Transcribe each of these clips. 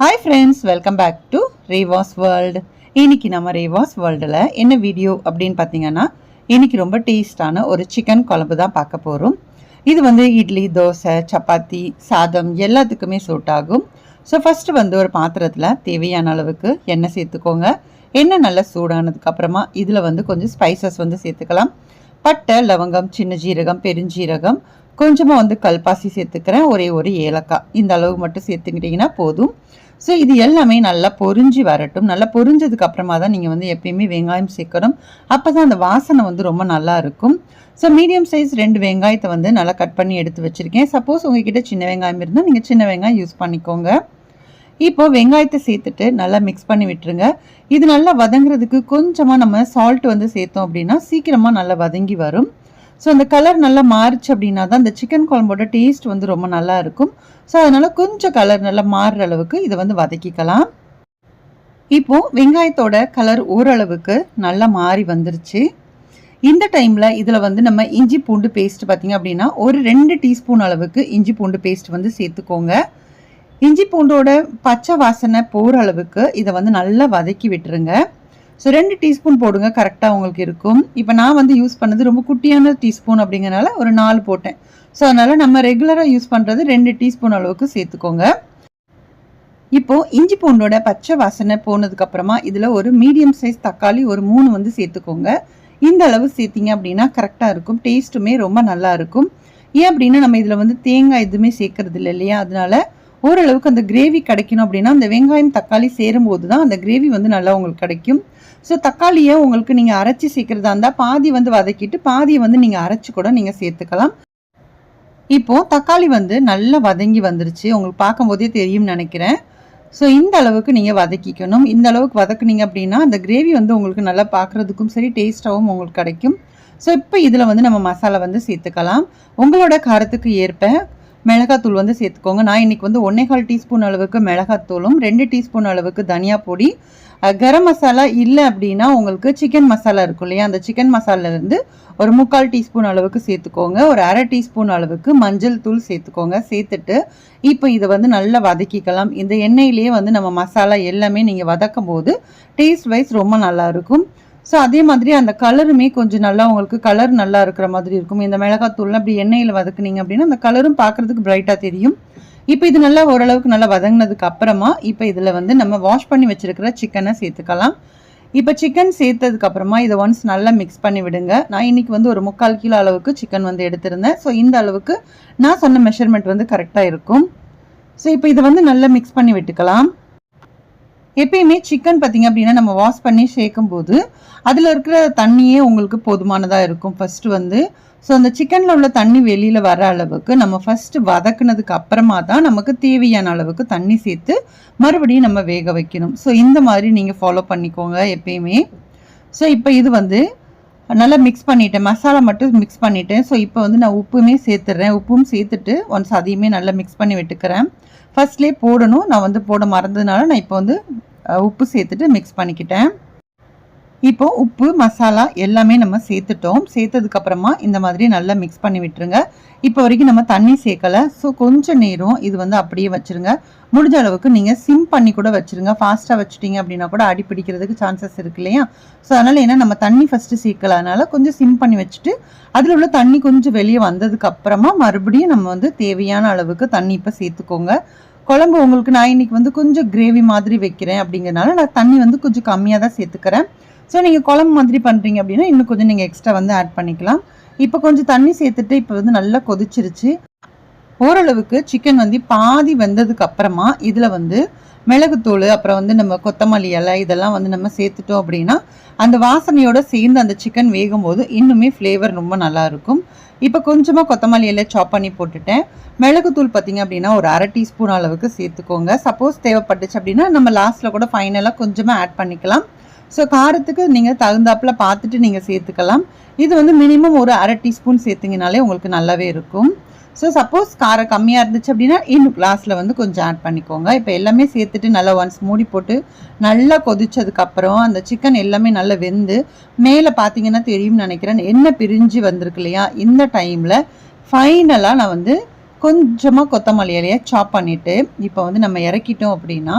Hi friends welcome back to Revas world இன்னைக்கு நம்ம ரேவாஸ் வேர்ல்டில் என்ன வீடியோ அப்படின்னு பார்த்தீங்கன்னா இன்றைக்கி ரொம்ப டேஸ்டான ஒரு சிக்கன் குழம்பு தான் பார்க்க போகிறோம் இது வந்து இட்லி தோசை சப்பாத்தி சாதம் எல்லாத்துக்குமே சூட் ஆகும். ஸோ ஃபஸ்ட்டு வந்து ஒரு பாத்திரத்தில் தேவையான அளவுக்கு எண்ணெய் சேர்த்துக்கோங்க. எண்ணெய் நல்லா சூடானதுக்கப்புறமா இதில் வந்து கொஞ்சம் ஸ்பைசஸ் வந்து சேர்த்துக்கலாம். பட்டை லவங்கம் சின்ன ஜீரகம் பெருஞ்சீரகம் கொஞ்சமாக வந்து கல்பாசி சேர்த்துக்கிறேன். ஒரே ஒரு ஏலக்காய். இந்த அளவு மட்டும் சேர்த்துக்கிட்டிங்கன்னா போதும். ஸோ இது எல்லாமே நல்லா பொரிஞ்சு வரட்டும். நல்லா பொறிஞ்சதுக்கு அப்புறமா தான் நீங்கள் வந்து எப்பயுமே வெங்காயம் சேர்க்கணும். அப்போ தான் அந்த வாசனை வந்து ரொம்ப நல்லா இருக்கும். ஸோ மீடியம் சைஸ் ரெண்டு வெங்காயத்தை வந்து நல்லா கட் பண்ணி எடுத்து வச்சுருக்கேன். சப்போஸ் உங்ககிட்ட சின்ன வெங்காயம் இருந்தால் நீங்கள் சின்ன வெங்காயம் யூஸ் பண்ணிக்கோங்க. இப்போது வெங்காயத்தை சேர்த்துட்டு நல்லா மிக்ஸ் பண்ணி விட்டுருங்க. இது நல்லா வதங்குறதுக்கு கொஞ்சமாக நம்ம சால்ட் வந்து சேர்த்தோம் அப்படின்னா சீக்கிரமாக நல்லா வதங்கி வரும். ஸோ அந்த கலர் நல்லா மாறிச்சு அப்படின்னா தான் அந்த சிக்கன் குழம்போட டேஸ்ட் வந்து ரொம்ப நல்லா இருக்கும். ஸோ அதனால் கொஞ்சம் கலர் நல்லா மாறுற அளவுக்கு இதை வந்து வதக்கிக்கலாம். இப்போது வெங்காயத்தோட கலர் ஓரளவுக்கு நல்லா மாறி வந்துருச்சு. இந்த டைமில் இதில் வந்து நம்ம இஞ்சி பூண்டு பேஸ்ட் பார்த்தீங்க அப்படின்னா ஒரு ரெண்டு டீஸ்பூன் அளவுக்கு இஞ்சி பூண்டு பேஸ்ட் வந்து சேர்த்துக்கோங்க. இஞ்சி பூண்டோட பச்சை வாசனை போகிற அளவுக்கு இதை வந்து நல்லா வதக்கி விட்டுருங்க. ஸோ ரெண்டு டீஸ்பூன் போடுங்க கரெக்டாக உங்களுக்கு இருக்கும். இப்போ நான் வந்து யூஸ் பண்ணது ரொம்ப குட்டியான டீஸ்பூன் அப்படிங்கிறனால ஒரு நாலு போட்டேன். ஸோ அதனால் நம்ம ரெகுலராக யூஸ் பண்ணுறது ரெண்டு டீஸ்பூன் அளவுக்கு சேர்த்துக்கோங்க. இப்போது இஞ்சி பூண்டோட பச்சை வாசனை போனதுக்கப்புறமா இதில் ஒரு மீடியம் சைஸ் தக்காளி ஒரு மூணு வந்து சேர்த்துக்கோங்க. இந்த அளவு சேர்த்திங்க அப்படின்னா கரெக்டாக இருக்கும். டேஸ்ட்டுமே ரொம்ப நல்லா இருக்கும். ஏன் அப்படின்னா நம்ம இதில் வந்து தேங்காய் எதுவுமே சேர்க்கறது இல்லை இல்லையா? அதனால ஓரளவுக்கு அந்த கிரேவி கிடைக்கணும் அப்படின்னா அந்த வெங்காயம் தக்காளி சேரும்போது தான் அந்த கிரேவி வந்து நல்லா உங்களுக்கு கிடைக்கும். ஸோ தக்காளியை உங்களுக்கு நீங்கள் அரைச்சி சேர்க்குறதா இருந்தால் பாதி வந்து வதக்கிட்டு பாதியை வந்து நீங்கள் அரைச்சி கூட நீங்கள் சேர்த்துக்கலாம். இப்போது தக்காளி வந்து நல்லா வதங்கி வந்துருச்சு. உங்களுக்கு பார்க்கும்போதே தெரியும்னு நினைக்கிறேன். ஸோ இந்த அளவுக்கு நீங்கள் வதக்கிக்கணும். இந்த அளவுக்கு வதக்குனீங்க அப்படின்னா அந்த கிரேவி வந்து உங்களுக்கு நல்லா பார்க்குறதுக்கும் சரி டேஸ்ட்டாகவும் உங்களுக்கு கிடைக்கும். ஸோ இப்போ இதில் வந்து நம்ம மசாலா வந்து சேர்த்துக்கலாம். உங்களோட காரத்துக்கு ஏற்ப மிளகாத்தூள் வந்து சேர்த்துக்கோங்க. நான் இன்றைக்கி வந்து ஒன்றேகால் டீஸ்பூன் அளவுக்கு மிளகாத்தூளும் ரெண்டு டீஸ்பூன் அளவுக்கு தனியா பொடி. கரம் மசாலா இல்லை அப்படின்னா உங்களுக்கு சிக்கன் மசாலா இருக்கும் இல்லையா? அந்த சிக்கன் மசாலாலேருந்து ஒரு முக்கால் டீஸ்பூன் அளவுக்கு சேர்த்துக்கோங்க. ஒரு அரை டீஸ்பூன் அளவுக்கு மஞ்சள் தூள் சேர்த்துக்கோங்க. சேர்த்துட்டு இப்போ இதை வந்து நல்லா வதக்கிக்கலாம். இந்த எண்ணெயிலேயே வந்து நம்ம மசாலா எல்லாமே நீங்கள் வதக்கும் போது டேஸ்ட் வைஸ் ரொம்ப நல்லாயிருக்கும் ஸோ அதே மாதிரி அந்த கலருமே கொஞ்சம் நல்லா உங்களுக்கு கலர் நல்லா இருக்கிற மாதிரி இருக்கும். இந்த மிளகாத்தூள்லாம் அப்படி எண்ணெயில் வதக்குனீங்க அப்படின்னா அந்த கலரும் பார்க்குறதுக்கு பிரைட்டாக தெரியும். இப்போ இது நல்லா ஓரளவுக்கு நல்லா வதங்கினதுக்கு அப்புறமா இப்போ இதில் வந்து நம்ம வாஷ் பண்ணி வச்சுருக்கிற சிக்கனை சேர்த்துக்கலாம். இப்போ சிக்கன் சேர்த்ததுக்கு அப்புறமா இதை ஒன்ஸ் நல்லா மிக்ஸ் பண்ணி விடுங்க. நான் இன்னைக்கு வந்து ஒரு முக்கால் கிலோ அளவுக்கு சிக்கன் வந்து எடுத்திருந்தேன். ஸோ இந்த அளவுக்கு நான் சொன்ன மெஷர்மெண்ட் வந்து கரெக்டாக இருக்கும். ஸோ இப்போ இதை வந்து நல்லா மிக்ஸ் பண்ணி விட்டுக்கலாம். எப்பயுமே சிக்கன் பார்த்தீங்க அப்படின்னா நம்ம வாஷ் பண்ணி சேர்க்கும் போது அதில் இருக்கிற தண்ணியே உங்களுக்கு போதுமானதாக இருக்கும். ஃபஸ்ட்டு வந்து ஸோ அந்த சிக்கனில் உள்ள தண்ணி வெளியில் வர அளவுக்கு நம்ம ஃபஸ்ட்டு வதக்குனதுக்கு அப்புறமா தான் நமக்கு தேவையான அளவுக்கு தண்ணி சேர்த்து மறுபடியும் நம்ம வேக வைக்கணும். ஸோ இந்த மாதிரி நீங்கள் ஃபாலோ பண்ணிக்கோங்க எப்பயுமே. ஸோ இப்போ இது வந்து நல்லா மிக்ஸ் பண்ணிட்டேன். மசாலா மட்டும் மிக்ஸ் பண்ணிட்டேன். ஸோ இப்போ வந்து நான் உப்புமே சேர்த்துட்றேன் உப்பும் சேர்த்துட்டு ஒன்ஸ் அதையுமே நல்லா மிக்ஸ் பண்ணி விட்டுக்கிறேன். ஃபஸ்ட்லேயே போடணும். நான் வந்து போட மறந்ததுனால நான் இப்போ வந்து உப்பு சேர்த்துட்டு மிக்ஸ் பண்ணிக்கிட்டேன். இப்போ உப்பு மசாலா எல்லாமே நம்ம சேர்த்துட்டோம். சேர்த்ததுக்கப்புறமா இந்த மாதிரி நல்லா மிக்ஸ் பண்ணி விட்டுருங்க. இப்போ வரைக்கும் நம்ம தண்ணி சேர்க்கலை. ஸோ கொஞ்சம் நேரம் இது வந்து அப்படியே வச்சுருங்க. முடிஞ்ச அளவுக்கு நீங்கள் சிம் பண்ணி கூட வச்சுருங்க. ஃபாஸ்ட்டாக வச்சுட்டீங்க அப்படின்னா கூட அடி பிடிக்கிறதுக்கு சான்சஸ் இருக்கு இல்லையா? ஸோ அதனால் ஏன்னா நம்ம தண்ணி ஃபஸ்ட்டு சேர்க்கலனால கொஞ்சம் சிம் பண்ணி வச்சுட்டு அதில் உள்ள தண்ணி கொஞ்சம் வெளியே வந்ததுக்கப்புறமா மறுபடியும் நம்ம வந்து தேவையான அளவுக்கு தண்ணி இப்போ சேர்த்துக்கோங்க. குழம்பு உங்களுக்கு நான் இன்னைக்கு வந்து கொஞ்சம் கிரேவி மாதிரி வைக்கிறேன் அப்படிங்கிறனால நான் தண்ணி வந்து கொஞ்சம் கம்மியாக தான் சேர்த்துக்கிறேன். ஸோ நீங்கள் குழம்பு மாதிரி பண்ணுறீங்க அப்படின்னா இன்னும் கொஞ்சம் நீங்கள் எக்ஸ்ட்ரா வந்து ஆட் பண்ணிக்கலாம். இப்போ கொஞ்சம் தண்ணி சேர்த்துட்டு இப்போ வந்து நல்லா கொதிச்சிருச்சு. ஓரளவுக்கு சிக்கன் வந்து பாதி வெந்ததுக்கு அப்புறமா இதில் வந்து மிளகுத்தூள் அப்புறம் வந்து நம்ம கொத்தமல்லி இலை இதெல்லாம் வந்து நம்ம சேர்த்துட்டோம் அப்படின்னா அந்த வாசனையோடு சேர்ந்து அந்த சிக்கன் வேகும் போது இன்னுமே ஃப்ளேவர் ரொம்ப நல்லாயிருக்கும் இப்போ கொஞ்சமாக கொத்தமல்லி இலை சாப் பண்ணி போட்டுட்டேன். மிளகுத்தூள் பார்த்தீங்க அப்படின்னா ஒரு அரை டீஸ்பூன் அளவுக்கு சேர்த்துக்கோங்க. சப்போஸ் தேவைப்பட்டுச்சு அப்படின்னா நம்ம லாஸ்ட்டில் கூட ஃபைனலாக கொஞ்சமாக ஆட் பண்ணிக்கலாம். ஸோ காரத்துக்கு நீங்கள் தகுந்தாப்பில் பார்த்துட்டு நீங்கள் சேர்த்துக்கலாம். இது வந்து மினிமம் ஒரு அரை டீஸ்பூன் சேர்த்திங்கனாலே உங்களுக்கு நல்லாவே இருக்கும். ஸோ சப்போஸ் காரம் கம்மியாக இருந்துச்சு அப்படின்னா இன்னும் கிளாஸில் வந்து கொஞ்சம் ஆட் பண்ணிக்கோங்க. இப்போ எல்லாமே சேர்த்துட்டு நல்லா ஒன்ஸ் மூடி போட்டு நல்லா கொதிச்சதுக்கப்புறம் அந்த சிக்கன் எல்லாமே நல்லா வெந்து மேலே பார்த்தீங்கன்னா தெரியும்னு நினைக்கிறேன். என்ன பிரிஞ்சு வந்திருக்கு இல்லையா? இந்த டைமில் ஃபைனலாக நான் வந்து கொஞ்சமாக கொத்தமல்லி இலையை சாப் பண்ணிவிட்டு இப்போ வந்து நம்ம இறக்கிட்டோம் அப்படின்னா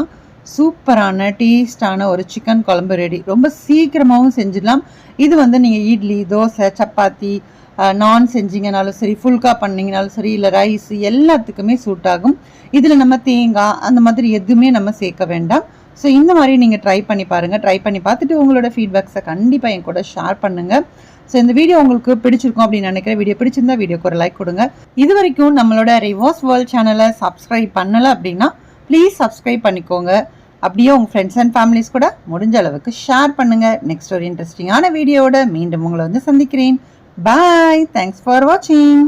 சூப்பரான டேஸ்டான ஒரு சிக்கன் குழம்பு ரெடி. ரொம்ப சீக்கிரமாகவும் செஞ்சிடலாம். இது வந்து நீங்கள் இட்லி தோசை சப்பாத்தி நான் செஞ்சீங்கனாலும் சரி ஃபுல்கா பண்ணிங்கனாலும் சரி இல்லை ரைஸ் எல்லாத்துக்குமே சூட் ஆகும். இதில் நம்ம தேங்காய் அந்த மாதிரி எதுவுமே நம்ம சேர்க்க வேண்டாம். ஸோ இந்த மாதிரி நீங்கள் ட்ரை பண்ணி பாருங்கள் ட்ரை பண்ணி பார்த்துட்டு உங்களோட ஃபீட்பேக்ஸை கண்டிப்பாக என் கூட ஷேர் பண்ணுங்கள் ஸோ இந்த வீடியோ உங்களுக்கு பிடிச்சிருக்கும் அப்படின்னு நினைக்கிறேன். வீடியோ பிடிச்சிருந்தா வீடியோக்கு ஒரு லைக் கொடுங்க. இது வரைக்கும் நம்மளோட ரிவாஸ் வேர்ல்ட் சேனலை சப்ஸ்கிரைப் பண்ணலை அப்படின்னா ப்ளீஸ் சப்ஸ்கிரைப் பண்ணிக்கோங்க. அப்படியே உங்கள் ஃப்ரெண்ட்ஸ் அண்ட் ஃபேமிலிஸ் கூட முடிஞ்ச அளவுக்கு ஷேர் பண்ணுங்கள் நெக்ஸ்ட் ஒரு இன்ட்ரெஸ்டிங்கான வீடியோவோட மீண்டும் உங்களை வந்து சந்திக்கிறேன். பாய் தேங்க்ஸ் ஃபார் வாட்சிங்